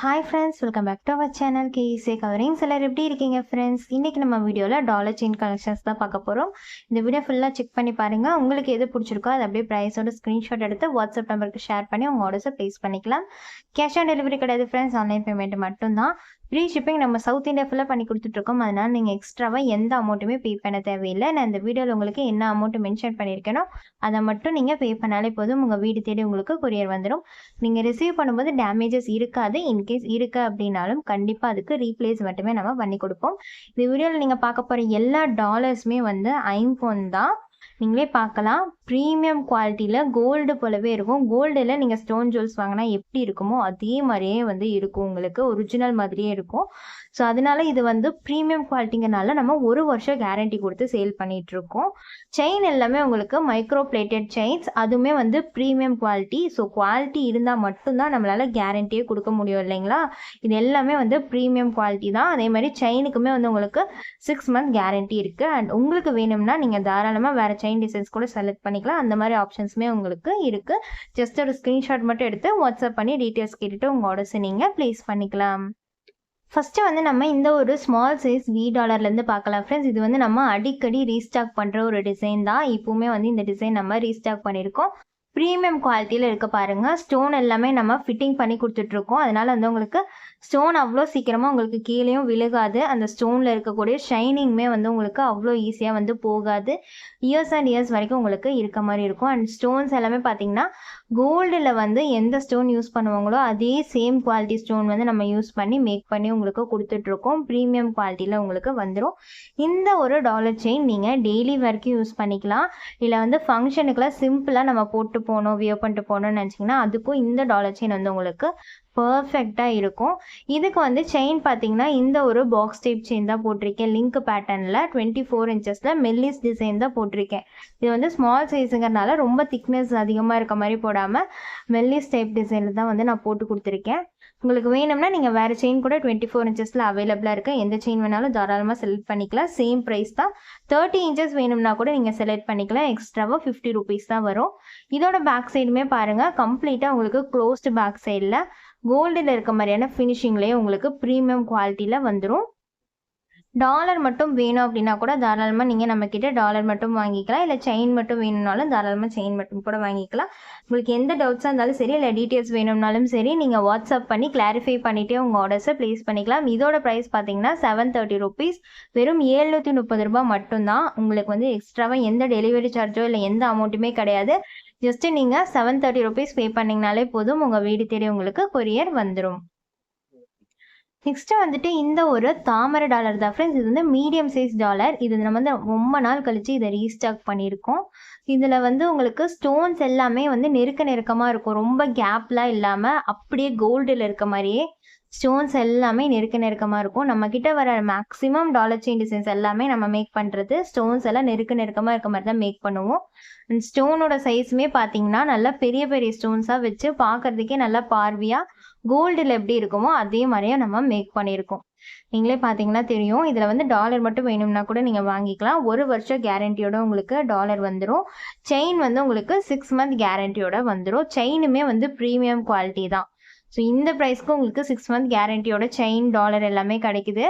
Hi friends welcome back to our channel கேஇசே covering சிலர் எப்படி இருக்கீங்க ஃப்ரெண்ட்ஸ் இன்றைக்கி நம்ம வீடியோவில் டாலர் செயின் கலெக்ஷன்ஸ் தான் பார்க்க போகிறோம் இந்த வீடியோ ஃபுல்லாக செக் பண்ணி பாருங்கள் உங்களுக்கு எது பிடிச்சிருக்கோ அது அப்படியே ப்ரைஸோட ஸ்க்ரீன்ஷாட் எடுத்து வாட்ஸ்அப் நம்பருக்கு ஷேர் பண்ணி உங்கள் ஆர்டர்ஸை ப்ளேஸ் பண்ணிக்கலாம். கேஷ் ஆன் டெலிவரி கிடையாது ஃப்ரெண்ட்ஸ் ஆன்லைன் பேமெண்ட் மட்டும்தான். ஃப்ரீ ஷிப்பிங் நம்ம சவுத் இந்தியா ஃபுல்லாக பண்ணி கொடுத்துட்ருக்கோம். அதனால் நீங்கள் எக்ஸ்ட்ராவாக எந்த அமௌண்ட்டுமே பே பண்ண தேவையில்லை. நான் இந்த வீடியோவில் உங்களுக்கு என்ன அமௌண்ட் மென்ஷன் பண்ணியிருக்கேனோ அதை மட்டும் நீங்கள் பே பண்ணாலே போதும். உங்கள் வீடு தேடி உங்களுக்கு கொரியர் வந்துடும் நீங்கள் ரிசீவ் பண்ணும்போது டேமேஜஸ் இருக்காது. இன்கேஸ் இருக்கு அப்படின்னாலும் கண்டிப்பாக அதுக்கு ரீப்ளேஸ் மட்டுமே நம்ம பண்ணி கொடுப்போம். இந்த வீடியோவில் நீங்கள் பார்க்க போகிற எல்லா டாலர்ஸுமே வந்து ஐம்போன் தான். நீங்களே பார்க்கலாம். ப்ரீமியம் குவாலிட்டியில் கோல்டு போலவே இருக்கும். கோல்டில் நீங்கள் ஸ்டோன் ஜுவல்ஸ் வாங்கினா எப்படி இருக்குமோ அதே மாதிரியே வந்து இருக்கும். உங்களுக்கு ஒரிஜினல் மாதிரியே இருக்கும். ஸோ அதனால இது வந்து ப்ரீமியம் குவாலிட்டிங்கனால நம்ம ஒரு வருஷம் கேரண்டி கொடுத்து சேல் பண்ணிட்டு இருக்கோம் செயின் எல்லாமே உங்களுக்கு மைக்ரோ பிளேட்டட் செயின்ஸ் அதுவுமே வந்து ப்ரீமியம் குவாலிட்டி ஸோ குவாலிட்டி இருந்தால் மட்டும்தான் நம்மளால கேரண்டியே கொடுக்க முடியும் இல்லைங்களா? இது எல்லாமே வந்து ப்ரீமியம் குவாலிட்டி தான். அதே மாதிரி செயினுக்குமே வந்து உங்களுக்கு சிக்ஸ் மந்த் கேரண்டி இருக்குது அண்ட் உங்களுக்கு வேணும்னா நீங்கள் தாராளமாக வேறு செயின் டிசைன்ஸ் கூட செலக்ட் பண்ணிக்கலாம். அந்த மாதிரி ஆப்ஷன்ஸுமே உங்களுக்கு இருக்குது ஜஸ்ட் ஒரு ஸ்க்ரீன்ஷாட் மட்டும் எடுத்து வாட்ஸ்அப் பண்ணி டீட்டெயில்ஸ் கேட்டுட்டு உங்கள் ஆர்டர்ஸை நீங்கள் ப்ளேஸ் பண்ணிக்கலாம். ஃபஸ்ட்டு வந்து நம்ம இந்த ஒரு ஸ்மால் சைஸ் வி டாலர்லேருந்து பார்க்கலாம் ஃப்ரெண்ட்ஸ் இது வந்து நம்ம அடிக்கடி ரீஸ்டாக் பண்ணுற ஒரு டிசைன் தான். இப்போவுமே வந்து இந்த டிசைன் நம்ம ரீஸ்டாக் பண்ணியிருக்கோம். ப்ரீமியம் குவாலிட்டியில் இருக்க பாருங்கள் ஸ்டோன் எல்லாமே நம்ம ஃபிட்டிங் பண்ணி கொடுத்துட்ருக்கோம். அதனால் வந்து உங்களுக்கு ஸ்டோன் அவ்வளோ சீக்கிரமாக உங்களுக்கு கீழேயும் விழுகாது. அந்த ஸ்டோனில் இருக்கக்கூடிய ஷைனிங்குமே வந்து உங்களுக்கு அவ்வளோ ஈஸியாக வந்து போகாது. இயர்ஸ் அண்ட் இயர்ஸ் வரைக்கும் உங்களுக்கு இருக்க மாதிரி இருக்கும். அண்ட் ஸ்டோன்ஸ் எல்லாமே பார்த்தீங்கன்னா கோல்டில் வந்து எந்த ஸ்டோன் யூஸ் பண்ணுவாங்களோ அதே சேம் குவாலிட்டி ஸ்டோன் வந்து நம்ம யூஸ் பண்ணி மேக் பண்ணி உங்களுக்கு கொடுத்துட்ருக்கோம் ப்ரீமியம் குவாலிட்டியில் உங்களுக்கு வந்துடும் இந்த ஒரு டாலர் செயின் நீங்கள் டெய்லி வரைக்கும் யூஸ் பண்ணிக்கலாம். இல்லை வந்து ஃபங்க்ஷனுக்குலாம் சிம்பிளாக நம்ம போட்டு போகணும் வியர் பண்ணிட்டு போகணும்னு நினச்சிங்கன்னா அதுக்கும் இந்த டாலர் செயின் வந்து உங்களுக்கு பர்ஃபெக்டாக இருக்கும். இதுக்கு வந்து செயின் பார்த்தீங்கன்னா இந்த ஒரு பாக்ஸ் டைப் செயின் தான் போட்டிருக்கேன். லிங்க் பேட்டர்னில் டுவெண்ட்டி ஃபோர் இன்ச்சஸில் மெல்லிஸ் டிசைன் தான் போட்டிருக்கேன். இது வந்து ஸ்மால் சைஸுங்கிறனால ரொம்ப திக்னஸ் அதிகமாக இருக்க மாதிரி போடாமல் மெல்லிஸ் டைப் டிசைனில் தான் வந்து நான் போட்டு கொடுத்துருக்கேன். உங்களுக்கு வேணும்னா நீங்கள் வேறு செயின் கூட டுவெண்ட்டி ஃபோர் இன்ச்சஸில் அவைலபிளாக இருக்குது எந்த செயின் வேணாலும் தாராளமாக செலக்ட் பண்ணிக்கலாம். சேம் ப்ரைஸ் தான். தேர்ட்டி இன்ச்சஸ் வேணும்னா கூட நீங்கள் செலக்ட் பண்ணிக்கலாம். எக்ஸ்ட்ராவாக ஃபிஃப்டி ருபீஸ் தான் வரும். இதோட பேக் சைடுமே பாருங்கள் கம்ப்ளீட்டாக உங்களுக்கு க்ளோஸ்டு பேக் சைடில் கோல்டில் இருக்க மாதிரியான ஃபினிஷிங்லேயே உங்களுக்கு ப்ரீமியம் குவாலிட்டியில் வந்துடும் டாலர் மட்டும் வேணும் அப்படின்னா கூட தாராளமாக நீங்கள் நம்மக்கிட்ட டாலர் மட்டும் வாங்கிக்கலாம். இல்லை செயின் மட்டும் வேணும்னாலும் தாராளமாக செயின் மட்டும் கூட வாங்கிக்கலாம். உங்களுக்கு எந்த டவுட்ஸாக இருந்தாலும் சரி இல்லை டீட்டெயில்ஸ் வேணும்னாலும் சரி நீங்கள் வாட்ஸ்அப் பண்ணி கிளாரிஃபை பண்ணிவிட்டு உங்கள் ஆர்டர்ஸை ப்ளேஸ் பண்ணிக்கலாம். இதோட ப்ரைஸ் பார்த்தீங்கன்னா செவன் தேர்ட்டி ருபீஸ் வெறும் ஏழ்நூற்றி முப்பது ரூபாய் மட்டும்தான். உங்களுக்கு வந்து எக்ஸ்ட்ராவாக எந்த டெலிவரி சார்ஜோ இல்லை எந்த அமௌண்ட்டுமே கிடையாது. ஜஸ்ட்டு நீங்கள் செவன் தேர்ட்டி ருபீஸ் பே பண்ணிங்கனாலே போதும். உங்கள் வீடு தேடி உங்களுக்கு கொரியர் வந்துடும் நெக்ஸ்ட்டு வந்துட்டு இந்த ஒரு தாமரை டாலர் தான் ஃப்ரெண்ட்ஸ் இது வந்து மீடியம் சைஸ் டாலர் இது நம்ம வந்து ரொம்ப நாள் கழித்து இதை ரீஸ்டாக் பண்ணியிருக்கோம். இதில் வந்து உங்களுக்கு ஸ்டோன்ஸ் எல்லாமே வந்து நெருக்க நெருக்கமாக இருக்கும். ரொம்ப கேப்லாம் இல்லாமல் அப்படியே கோல்டில் இருக்க மாதிரியே ஸ்டோன்ஸ் எல்லாமே நெருக்க நெருக்கமாக இருக்கும். நம்மக்கிட்ட வர மேக்ஸிமம் டாலர் செயின் டிசைன்ஸ் எல்லாமே நம்ம மேக் பண்ணுறது ஸ்டோன்ஸ் எல்லாம் நெருக்க நெருக்கமாக இருக்க மாதிரி தான் மேக் பண்ணுவோம். அண்ட் ஸ்டோனோட சைஸுமே பார்த்தீங்கன்னா நல்லா பெரிய பெரிய ஸ்டோன்ஸாக வச்சு பார்க்குறதுக்கே நல்லா பார்வையாக கோல்டில் எப்படி இருக்குமோ அதே மாதிரியே நம்ம மேக் பண்ணியிருக்கோம். நீங்களே பார்த்தீங்கன்னா தெரியும். இதில் வந்து டாலர் மட்டும் வேணும்னா கூட நீங்கள் வாங்கிக்கலாம். ஒரு வருஷம் கேரண்டியோட உங்களுக்கு டாலர் வந்துடும் செயின் வந்து உங்களுக்கு சிக்ஸ் மந்த் கேரண்டியோட வந்துடும் செயினுமே வந்து ப்ரீமியம் குவாலிட்டி தான். ஸோ இந்த ப்ரைஸ்க்கு உங்களுக்கு சிக்ஸ் மந்த் கேரண்டியோட செயின் டாலர் எல்லாமே கிடைக்குது.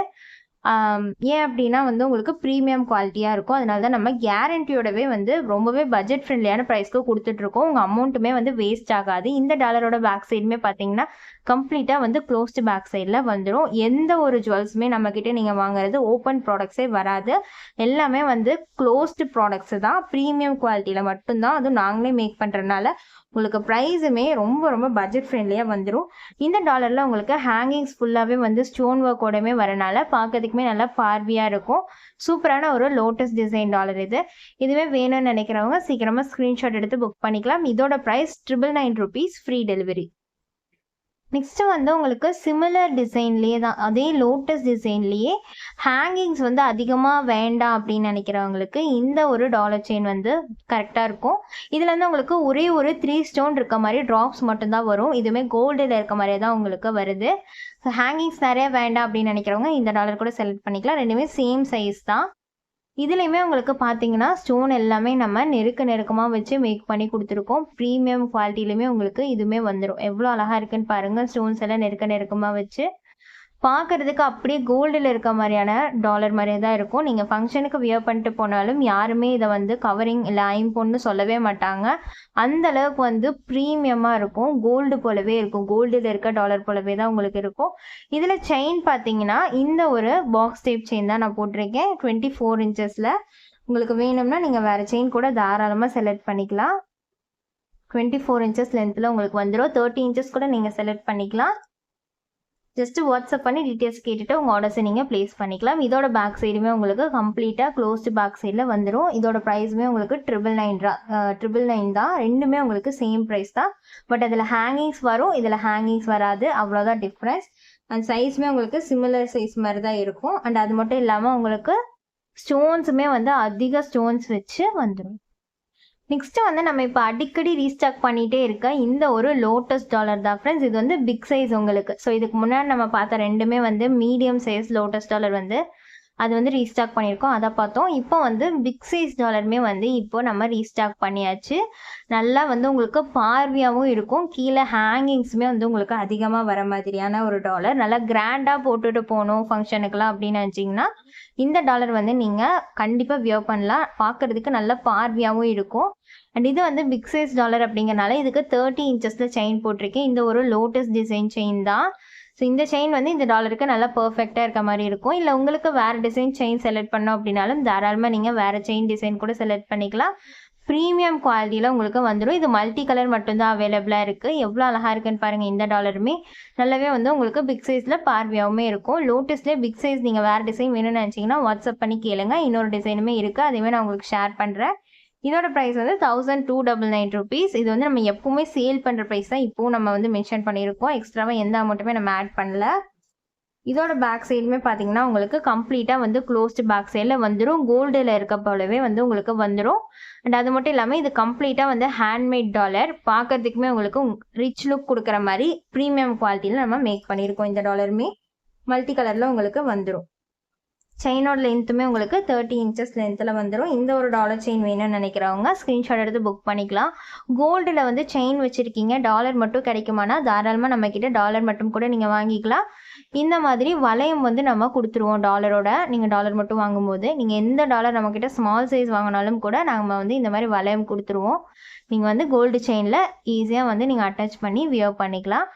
ஏன் அப்படின்னா வந்து உங்களுக்கு ப்ரீமியம் குவாலிட்டியாக இருக்கும். அதனால தான் நம்ம கேரண்டியோடவே வந்து ரொம்பவே பட்ஜெட் ஃப்ரெண்ட்லியான ப்ரைஸ்க்கு கொடுத்துட்ருக்கோம் உங்கள் அமௌண்ட்டுமே வந்து வேஸ்ட் ஆகாது. இந்த டாலரோட பேக் சைடுமே பார்த்தீங்கன்னா கம்ப்ளீட்டாக வந்து க்ளோஸ்டு பேக் சைடில் வந்துடும் எந்த ஒரு ஜுவல்ஸுமே நம்மக்கிட்ட நீங்கள் வாங்குறது ஓப்பன் ப்ராடக்ட்ஸே வராது. எல்லாமே வந்து க்ளோஸ்டு ப்ராடக்ட்ஸு தான். ப்ரீமியம் குவாலிட்டியில் மட்டும்தான். அதுவும் நாங்களே மேக் பண்ணுறதுனால உங்களுக்கு ப்ரைஸுமே ரொம்ப ரொம்ப பட்ஜெட் ஃப்ரெண்ட்லியாக வந்துடும் இந்த டாலரில் உங்களுக்கு ஹேங்கிங்ஸ் ஃபுல்லாகவே வந்து ஸ்டோன் ஒர்க்கோடமே வரனால பார்க்கறதுக்கு எல்லாத்துக்குமே நல்லா பார்வையாக இருக்கும். சூப்பரான ஒரு லோட்டஸ் டிசைன் டாலர் இது. இதுவே வேணும்னு நினைக்கிறவங்க சீக்கிரமாக ஸ்க்ரீன்ஷாட் எடுத்து புக் பண்ணிக்கலாம். இதோட price triple nine rupees free delivery next வந்து உங்களுக்கு சிமிலர் டிசைன்லேயே தான் அதே லோட்டஸ் டிசைன்லேயே ஹேங்கிங்ஸ் வந்து அதிகமாக வேண்டாம் அப்படின்னு நினைக்கிறவங்களுக்கு இந்த ஒரு டாலர் செயின் வந்து கரெக்டாக இருக்கும். இதில் வந்து உங்களுக்கு ஒரே ஒரு த்ரீ ஸ்டோன் இருக்க மாதிரி ட்ராப்ஸ் மட்டும்தான் வரும். இதுவுமே கோல்டில் இருக்க மாதிரியே தான் உங்களுக்கு வருது. ஸோ ஹேங்கிங்ஸ் நிறைய வேண்டாம் அப்படின்னு நினைக்கிறவங்க இந்த டாலர் கூட செலக்ட் பண்ணிக்கலாம். ரெண்டுமே சேம் சைஸ் தான். இதுலேயுமே உங்களுக்கு பார்த்தீங்கன்னா ஸ்டோன் எல்லாமே நம்ம நெருக்க நெருக்கமாக வச்சு மேக் பண்ணி கொடுத்துருக்கோம். ப்ரீமியம் குவாலிட்டிலையுமே உங்களுக்கு இதுவுமே வந்துடும் எவ்வளோ அழகாக இருக்குன்னு பாருங்கள் ஸ்டோன்ஸ் எல்லாம் நெருக்க நெருக்கமாக வச்சு பார்க்கறதுக்கு அப்படியே கோல்டில் இருக்க மாதிரியான டாலர் மாதிரியே தான் இருக்கும். நீங்கள் ஃபங்க்ஷனுக்கு வியர் பண்ணிட்டு போனாலும் யாருமே இதை வந்து கவரிங் இல்லை ஐம்பொன்னு சொல்லவே மாட்டாங்க. அந்த அளவுக்கு வந்து ப்ரீமியமாக இருக்கும். கோல்டு போலவே இருக்கும். கோல்டில் இருக்க டாலர் போலவே தான் உங்களுக்கு இருக்கும். இதில் செயின் பார்த்தீங்கன்னா இந்த ஒரு பாக்ஸ் டைப் செயின் தான் நான் போட்டிருக்கேன். டுவெண்ட்டி ஃபோர் இன்ச்சஸில் உங்களுக்கு வேணும்னா நீங்கள் வேறு செயின் கூட தாராளமாக செலக்ட் பண்ணிக்கலாம். டுவெண்ட்டி ஃபோர் இன்ச்சஸ் லென்த்தில் உங்களுக்கு வந்துடும் தேர்ட்டி இன்ச்சஸ் கூட நீங்கள் செலக்ட் பண்ணிக்கலாம். ஜஸ்ட் வாட்ஸ்அப் பண்ணி டீட்டெயில்ஸ் கேட்டுட்டு உங்கள் ஆர்டர்ஸை நீங்கள் ப்ளேஸ் பண்ணிக்கலாம். இதோட பேக் சைடுமே உங்களுக்கு கம்ப்ளீட்டாக க்ளோஸ்டு பேக் சைடில் வந்துடும் இதோட ப்ரைஸுமே உங்களுக்கு ட்ரிபிள் நைன் ட்ரிபிள் நைன் தான். ரெண்டுமே உங்களுக்கு சேம் ப்ரைஸ் தான். பட் அதில் ஹேங்கிங்ஸ் வரும். இதில் ஹேங்கிங்ஸ் வராது. அவ்வளோதான் டிஃப்ரென்ஸ் அண்ட் சைஸுமே உங்களுக்கு சிமிலர் சைஸ் மாதிரி தான் இருக்கும். அண்ட் அது மட்டும் இல்லாமல் உங்களுக்கு ஸ்டோன்ஸுமே வந்து அதிக ஸ்டோன்ஸ் வச்சு வந்துடும் நெக்ஸ்ட்டு வந்து நம்ம இப்போ அடிக்கடி ரீஸ்டாக் பண்ணிகிட்டே இருக்க இந்த ஒரு லோட்டஸ் டாலர் தான் ஃப்ரெண்ட்ஸ் இது வந்து பிக் சைஸ் உங்களுக்கு. ஸோ இதுக்கு முன்னாடி நம்ம பார்த்த ரெண்டுமே வந்து மீடியம் சைஸ் லோட்டஸ் டாலர் வந்து அது வந்து ரீஸ்டாக் பண்ணியிருக்கோம். அதை பார்த்தோம். இப்போ வந்து பிக் சைஸ் டாலருமே வந்து இப்போ நம்ம ரீஸ்டாக் பண்ணியாச்சு. நல்லா வந்து உங்களுக்கு பார்வையாகவும் இருக்கும். கீழே ஹேங்கிங்ஸுமே வந்து உங்களுக்கு அதிகமாக வர மாதிரியான ஒரு டாலர் நல்லா கிராண்டாக போட்டுட்டு போகணும் ஃபங்க்ஷனுக்குலாம் அப்படின்னு நினச்சிங்கன்னா இந்த டாலர் வந்து நீங்கள் கண்டிப்பாக வியர் பண்ணலாம். பார்க்குறதுக்கு நல்ல பார்வையாகவும் இருக்கும். அண்ட் இது வந்து பிக் சைஸ் டாலர் அப்படிங்கறனால இதுக்கு தேர்ட்டி இன்ச்சஸில் செயின் போட்டிருக்கேன். இந்த ஒரு லோட்டஸ் டிசைன் செயின் தான். ஸோ இந்த செயின் வந்து இந்த டாலருக்கு நல்லா பர்ஃபெக்டாக இருக்க மாதிரி இருக்கும். இல்லை உங்களுக்கு வேறு டிசைன் செயின் செலக்ட் பண்ணோம் அப்படின்னாலும் தாராளமாக நீங்கள் வேறு செயின் டிசைன் கூட செலக்ட் பண்ணிக்கலாம். ப்ரீமியம் குவாலிட்டியில் உங்களுக்கு வந்துடும் இது மல்டி கலர் மட்டும்தான் அவைலபிளாக இருக்குது எவ்வளோ அழகாக இருக்குன்னு பாருங்கள் இந்த டாலருமே நல்லாவே வந்து உங்களுக்கு பிக் சைஸில் பார்வையாகவுமே இருக்கும். லோட்டஸ்லேயே பிக் சைஸ் நீங்கள் வேறு டிசைன் வேணும்னு நினச்சிங்கன்னா வாட்ஸ்அப் பண்ணி கேளுங்க. இன்னொரு டிசைனுமே இருக்குது அதேமாதிரி நான் உங்களுக்கு ஷேர் பண்ணுறேன் இதோட ப்ரைஸ் வந்து thousand two double nine rupees இது வந்து நம்ம எப்பவுமே சேல் பண்ணுற ப்ரைஸ் தான். இப்போவும் நம்ம வந்து மென்ஷன் பண்ணியிருக்கோம். எக்ஸ்ட்ராவாக எந்த அமௌண்ட்டுமே நம்ம ஆட் பண்ணல. இதோட பேக் சைடுமே பார்த்தீங்கன்னா உங்களுக்கு கம்ப்ளீட்டாக வந்து க்ளோஸ்டு பேக் சைடில் வந்துடும் கோல்டில் இருக்க போலவே வந்து உங்களுக்கு வந்துடும் அண்ட் அது மட்டும் இல்லாமல் இது கம்ப்ளீட்டாக வந்து ஹேண்ட்மேட் டாலர் பார்க்கறதுக்குமே உங்களுக்கு ரிச் லுக் கொடுக்குற மாதிரி ப்ரீமியம் குவாலிட்டியில் நம்ம மேக் பண்ணியிருக்கோம் இந்த டாலருமே மல்டி கலரில் உங்களுக்கு வந்துடும் செயினோட லென்த்துமே உங்களுக்கு தேர்ட்டி இன்ச்சஸ் லென்த்தில் வந்துடும் இந்த ஒரு டாலர் செயின் வேணும்னு நினைக்கிறவங்க ஸ்க்ரீன்ஷாட் எடுத்து புக் பண்ணிக்கலாம். கோல்டில் வந்து செயின் வச்சுருக்கீங்க. டாலர் மட்டும் கிடைக்குமானா தாராளமாக நம்மக்கிட்ட டாலர் மட்டும் கூட நீங்கள் வாங்கிக்கலாம். இந்த மாதிரி வளையம் வந்து நம்ம கொடுத்துருவோம் டாலரோட நீங்கள் டாலர் மட்டும் வாங்கும்போது நீங்கள் எந்த டாலர் நம்மக்கிட்ட ஸ்மால் சைஸ் வாங்கினாலும் கூட நம்ம வந்து இந்த மாதிரி வளையம் கொடுத்துருவோம். நீங்கள் வந்து கோல்டு செயினில் ஈஸியாக வந்து நீங்கள் அட்டாச் பண்ணி வியர் பண்ணிக்கலாம்.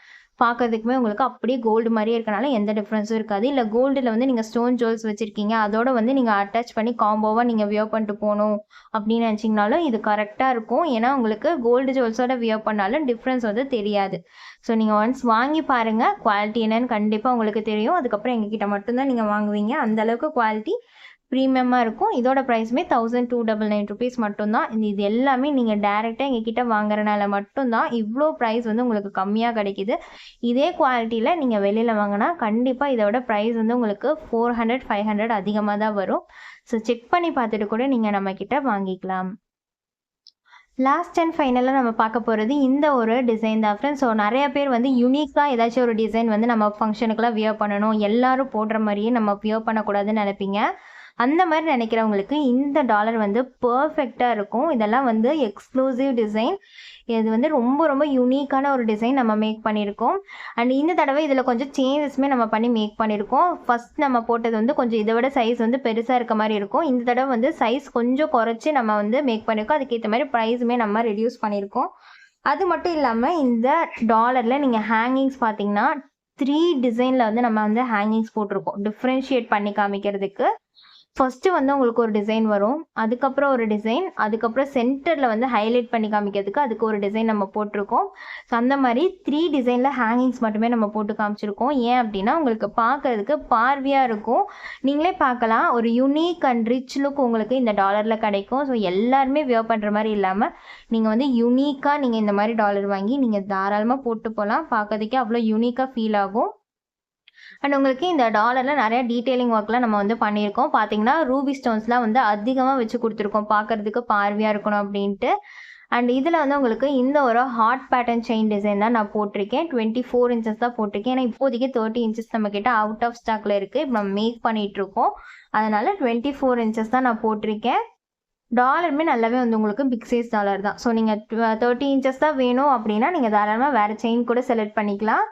பார்க்கறதுக்குமே உங்களுக்கு அப்படியே கோல்டு மாதிரியே இருக்கனால எந்த டிஃப்ரென்ஸும் இருக்காது. இல்லை கோல்டில் வந்து நீங்கள் ஸ்டோன் ஜுவல்ஸ் வச்சுருக்கீங்க அதோட வந்து நீங்கள் அட்டாச் பண்ணி காம்போவாக நீங்கள் வியர் பண்ணிட்டு போகணும் அப்படின்னு நினச்சிங்கனாலும் இது கரெக்டாக இருக்கும். ஏன்னா உங்களுக்கு கோல்டு ஜுவல்ஸோட வியர் பண்ணாலும் டிஃப்ரென்ஸ் வந்து தெரியாது. ஸோ நீங்கள் ஒன்ஸ் வாங்கி பாருங்கள் குவாலிட்டி என்னன்னு கண்டிப்பாக உங்களுக்கு தெரியும். அதுக்கப்புறம் எங்ககிட்ட மட்டும்தான் நீங்கள் வாங்குவீங்க. அந்தளவுக்கு குவாலிட்டி ப்ரீமியமாக இருக்கும். இதோட ப்ரைஸுமே thousand two double nine rupees மட்டும்தான். இது இது எல்லாமே நீங்கள் டேரெக்டாக எங்ககிட்ட வாங்குறனால மட்டும்தான். இவ்வளோ ப்ரைஸ் வந்து உங்களுக்கு கம்மியாக கிடைக்கிது. இதே குவாலிட்டியில் நீங்கள் வெளியில் வாங்கினா கண்டிப்பாக இதோட ப்ரைஸ் வந்து உங்களுக்கு ஃபோர் ஹண்ட்ரட் ஃபைவ் ஹண்ட்ரட் அதிகமாக தான் வரும். ஸோ செக் பண்ணி பார்த்துட்டு கூட நீங்கள் நம்மக்கிட்ட வாங்கிக்கலாம். லாஸ்ட் அண்ட் ஃபைனலாக நம்ம பார்க்க போகிறது இந்த ஒரு டிசைன் தான் ஃப்ரெண்ட்ஸ் ஸோ நிறைய பேர் வந்து யூனிக்காக ஏதாச்சும் ஒரு டிசைன் வந்து நம்ம ஃபங்க்ஷனுக்குலாம் வியர் பண்ணணும். எல்லாரும் போடுற மாதிரியே நம்ம வியர் பண்ணக்கூடாதுன்னு நினைப்பீங்க. அந்த மாதிரி நினைக்கிறவங்களுக்கு இந்த டாலர் வந்து பர்ஃபெக்டாக இருக்கும். இதெல்லாம் வந்து எக்ஸ்க்ளூசிவ் டிசைன் இது வந்து ரொம்ப ரொம்ப யூனிக்கான ஒரு டிசைன் நம்ம மேக் பண்ணியிருக்கோம். அண்ட் இந்த தடவை இதில் கொஞ்சம் சேஞ்சஸ்மே நம்ம பண்ணி மேக் பண்ணியிருக்கோம். ஃபஸ்ட் நம்ம போட்டது வந்து கொஞ்சம் இதை விட சைஸ் வந்து பெருசாக இருக்க மாதிரி இருக்கும். இந்த தடவை வந்து சைஸ் கொஞ்சம் குறைச்சி நம்ம வந்து மேக் பண்ணியிருக்கோம். அதுக்கேற்ற மாதிரி ப்ரைஸுமே நம்ம ரெடியூஸ் பண்ணியிருக்கோம். அது மட்டும் இல்லாமல் இந்த டாலரில் நீங்கள் ஹேங்கிங்ஸ் பார்த்தீங்கன்னா த்ரீ டிசைனில் வந்து நம்ம வந்து ஹேங்கிங்ஸ் போட்டிருக்கோம். டிஃப்ரென்ஷியேட் பண்ணி காமிக்கிறதுக்கு. ஃபஸ்ட்டு வந்து உங்களுக்கு ஒரு டிசைன் வரும். அதுக்கப்புறம் ஒரு டிசைன் அதுக்கப்புறம் சென்டரில் வந்து ஹைலைட் பண்ணி காமிக்கிறதுக்கு அதுக்கு ஒரு டிசைன் நம்ம போட்டிருக்கோம். ஸோ அந்த மாதிரி த்ரீ டிசைனில் ஹேங்கிங்ஸ் மட்டுமே நம்ம போட்டு காமிச்சிருக்கோம். ஏன் அப்படின்னா உங்களுக்கு பார்க்கறதுக்கு பார்வையாக இருக்கும். நீங்களே பார்க்கலாம். ஒரு யூனிக் அண்ட் ரிச் லுக் உங்களுக்கு இந்த டாலரில் கிடைக்கும். ஸோ எல்லாருமே வியர் பண்ணுற மாதிரி இல்லாமல் நீங்கள் வந்து யூனிக்காக நீங்கள் இந்த மாதிரி டாலர் வாங்கி நீங்கள் தாராளமாக போட்டு போகலாம் பார்க்கறதுக்கே அவ்வளோ யூனிக்காக ஃபீல் ஆகும். அண்ட் உங்களுக்கு இந்த டாலரில் நிறைய டீட்டெயிலிங் ஒர்க்லாம் நம்ம வந்து பண்ணியிருக்கோம். பார்த்தீங்கன்னா ரூபி ஸ்டோன்ஸ்லாம் வந்து அதிகமாக வச்சு கொடுத்துருக்கோம். பார்க்கறதுக்கு பார்வையாக இருக்கணும் அப்படின்ட்டு. அண்ட் இதில் வந்து உங்களுக்கு இந்த ஒரு ஹார்ட் பேட்டர்ன் செயின் டிசைன் தான் நான் போட்டிருக்கேன். டுவெண்ட்டி ஃபோர் இன்ச்சஸ் தான் போட்டிருக்கேன். ஏன்னா இப்போதைக்கு தேர்ட்டி இன்ச்சஸ் நம்மக்கிட்ட அவுட் ஆஃப் ஸ்டாக்ல இருக்குது இப்போ நம்ம மேக் பண்ணிகிட்டு இருக்கோம். அதனால் டுவெண்ட்டி ஃபோர் இன்ச்சஸ் தான் நான் போட்டிருக்கேன். டாலருமே நல்லாவே வந்து உங்களுக்கு பிக் சைஸ் டாலர் தான். ஸோ நீங்கள் தேர்ட்டி இன்ச்சஸ் தான் வேணும் அப்படின்னா நீங்கள் தாராளமாக வேறு செயின் கூட செலக்ட் பண்ணிக்கலாம்.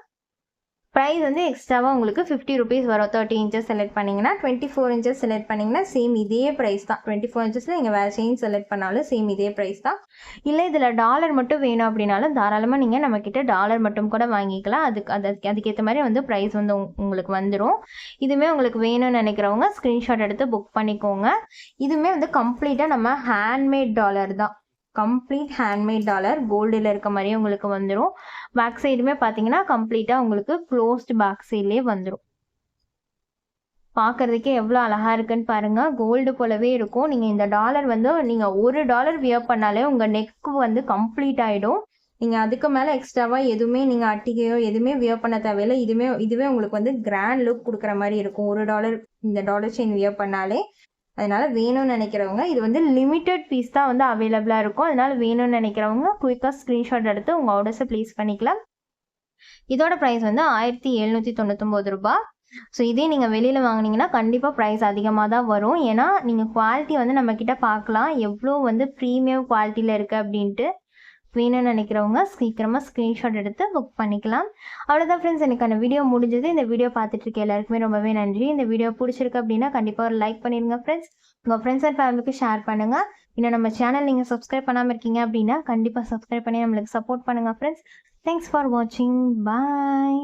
ப்ரைஸ் வந்து எக்ஸ்ட்ராவாக உங்களுக்கு ஃபிஃப்டி ருபீஸ் வரும். தேர்ட்டி இன்ச்சஸ் செலக்ட் பண்ணிங்கன்னா டுவெண்ட்டி ஃபோர் இன்ச்சஸ் செலக்ட் பண்ணிங்கன்னா சேம் இதே ப்ரைஸ் தான். டுவெண்ட்டி ஃபோர் இன்ச்சஸில் நீங்கள் வேறு செயின் செலக்ட் பண்ணாலும் சேம் இதே ப்ரைஸ் தான். இல்லை இதில் டாலர் மட்டும் வேணும் அப்படின்னாலும் தாராளமாக நீங்கள் நம்மக்கிட்ட டாலர் மட்டும் கூட வாங்கிக்கலாம். அதுக்கு அது அதுக்கேற்ற மாதிரி வந்து ப்ரைஸ் வந்து உங்- உங்களுக்கு வந்துடும் இதுவுமே உங்களுக்கு வேணும்னு நினைக்கிறவங்க ஸ்க்ரீன்ஷாட் எடுத்து புக் பண்ணிக்கோங்க. இதுவுமே வந்து கம்ப்ளீட்டாக நம்ம ஹேண்ட்மேட் டாலர் தான். கம்ப்ளீட் ஹேண்ட்மேட் டாலர் கோல்டில் இருக்க மாதிரியே உங்களுக்கு வந்துடும் பேக் சைடுமே பார்த்தீங்கன்னா கம்ப்ளீட்டாக உங்களுக்கு க்ளோஸ்டு பேக் சைட்லேயே வந்துடும் பார்க்கறதுக்கே எவ்வளோ அழகாக இருக்குன்னு பாருங்கள் கோல்டு போலவே இருக்கும். நீங்கள் இந்த டாலர் வந்து நீங்கள் ஒரு டாலர் வியர் பண்ணாலே உங்கள் நெக்கு வந்து கம்ப்ளீட் ஆகிடும் நீங்கள் அதுக்கு மேலே எக்ஸ்ட்ராவாக எதுவுமே நீங்கள் அட்டிகையோ எதுவுமே வியர் பண்ண தேவையில்லை. இதுவுமே இதுவே உங்களுக்கு வந்து கிராண்ட் லுக் கொடுக்குற மாதிரி இருக்கும். ஒரு டாலர் இந்த டாலர் செயின் வியர் பண்ணாலே. அதனால் வேணும்னு நினைக்கிறவங்க இது வந்து லிமிட்டட் பீஸ் தான் வந்து அவைலபிளாக இருக்கும். அதனால் வேணும்னு நினைக்கிறவங்க குயிக்காக ஸ்க்ரீன்ஷாட் எடுத்து உங்கள் ஆர்டர்ஸை ப்ளேஸ் பண்ணிக்கலாம். இதோட ப்ரைஸ் வந்து ஆயிரத்தி எழுநூற்றி தொண்ணூத்தொம்பது ரூபா. ஸோ இதே நீங்கள் வெளியில் வாங்குனீங்கன்னா கண்டிப்பாக ப்ரைஸ் அதிகமாக தான் வரும். ஏன்னா நீங்கள் குவாலிட்டி வந்து நம்மக்கிட்ட பார்க்கலாம். எவ்வளோ வந்து ப்ரீமியம் குவாலிட்டியில் இருக்குது அப்படின்ட்டு. வேணும்னு நினைக்கிறவங்க சீக்கிரமாக ஸ்க்ரீன்ஷாட் எடுத்து புக் பண்ணிக்கலாம். அவ்வளோதான் ஃப்ரெண்ட்ஸ் எனக்கான வீடியோ முடிஞ்சது. இந்த வீடியோ பார்த்துட்டு இருக்க எல்லாருக்குமே ரொம்பவே நன்றி. இந்த வீடியோ பிடிச்சிருக்கு அப்படின்னா கண்டிப்பாக ஒரு லைக் பண்ணிடுங்க ஃப்ரெண்ட்ஸ் உங்கள் ஃப்ரெண்ட்ஸ் அண்ட் ஃபேமிலிக்கு ஷேர் பண்ணுங்கள் இன்னும் நம்ம சேனல் நீங்கள் சப்ஸ்கிரைப் பண்ணாமல் இருக்கீங்க அப்படின்னா கண்டிப்பாக சப்ஸ்கிரைப் பண்ணி நம்மளுக்கு சப்போர்ட் பண்ணுங்கள் ஃப்ரெண்ட்ஸ் தேங்க்ஸ் ஃபார் வாட்சிங் பாய்